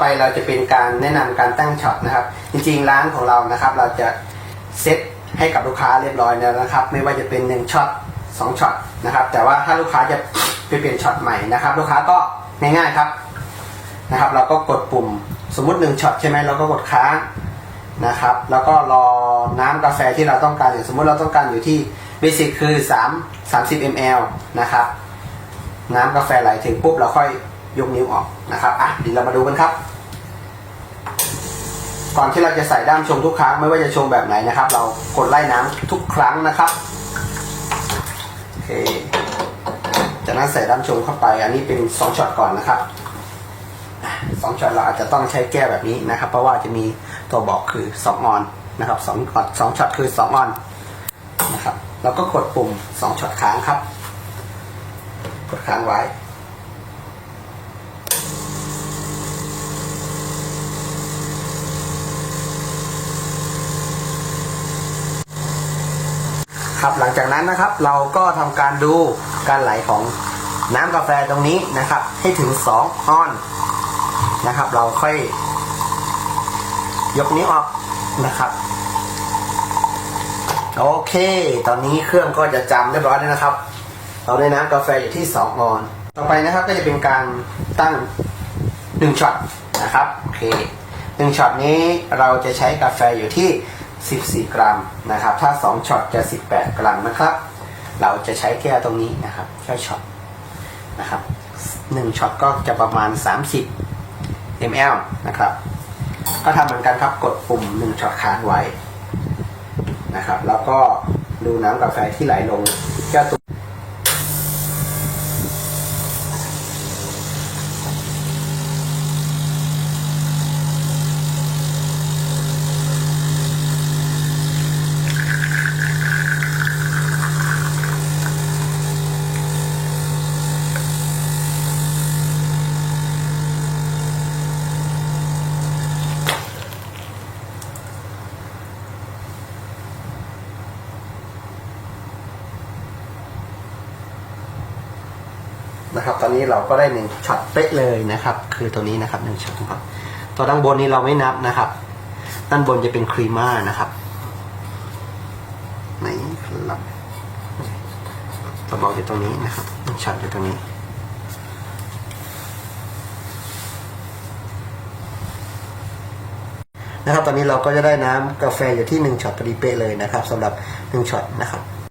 ไปเราจะเป็นการแนะนำการตั้งช็อตนะครับ จริงๆร้านของเรานะครับ เราจะเซตให้กับลูกค้าเรียบร้อยแล้วนะครับ ไม่ว่าจะเป็น1ช็อต2ช็อตนะครับ แต่ว่าถ้าลูกค้าจะไปเปลี่ยนช็อตใหม่นะครับ ลูกค้าก็ง่ายๆครับนะครับ เราก็กดปุ่มสมมุติ1ช็อตใช่ไหมเราก็กดค้างนะครับ แล้วก็รอน้ำกาแฟที่เราต้องการอย่างสมมุติเราต้องการอยู่ที่เบสิกคือ 3 30 ml นะครับ น้ำกาแฟไหลถึงปุ๊บเราค่อย ยกนิ้วออกนะครับอะเดี๋ยวเรามาดูกันครับ ก่อนที่เราจะใส่ด้ามชงทุกครั้งไม่ว่าจะชงแบบไหนนะครับ เรากดไล่น้ำทุกครั้งนะครับโอเคจากนั้นใส่ด้ามชงเข้าไป อันนี้เป็นสองช็อตก่อนนะครับสองช็อตเราอาจจะต้องใช้แก้วแบบนี้นะครับ เพราะว่าจะมีตัวบอกคือสองออนนะครับสองออนสองช็อตคือสองออนนะครับเราก็กดปุ่มสองช็อตค้างครับ กดค้างไว้ ครับหลังจากนั้นนะครับเราก็ทำการดูการไหลของน้ำกาแฟตรงนี้นะครับ ให้ถึง 2 ออนนะครับ เราค่อย ยกนิ้วออกนะครับโอเค ตอนนี้เครื่องก็จะจำเรียบร้อยแล้วนะครับ เราได้น้ำกาแฟอยู่ที่ 2 ออน ต่อไปนะครับก็จะเป็นการตั้ง 1ช็อตนะครับ โอเค1ช็อตนี้เราจะใช้กาแฟอยู่ที่ 14 กรัมนะครับ ถ้า 2ช็อตจะ 18 กรัมนะครับ เราจะใช้แก้วตรงนี้นะครับแก้วช็อตนะครับ1ช็อตก็จะประมาณ 30 ml นะครับ ก็ทำเหมือนกันครับกดปุ่ม 1ช็อตค้างไว้นะครับ แล้วก็ดูน้ำกาแฟที่ไหลลงแก้วตัว นะครับ ตอนนี้เราก็ได้หนึ่งช็อตเป๊ะเลยนะครับ คือตัวนี้นะครับหนึ่งช็อตครับตัวด้านบนนี้เราไม่นับนะครับ ด้านบนจะเป็นครีม่านะครับไหนครับตัวบอกอยู่ตรงนี้นะครับหนึ่งช็อตอยู่ตรงนี้นะครับตอนนี้เราก็จะได้น้ำกาแฟอยู่ที่หนึ่งช็อตพอดีเป๊ะเลยนะครับสำหรับหนึ่งช็อตนะครับ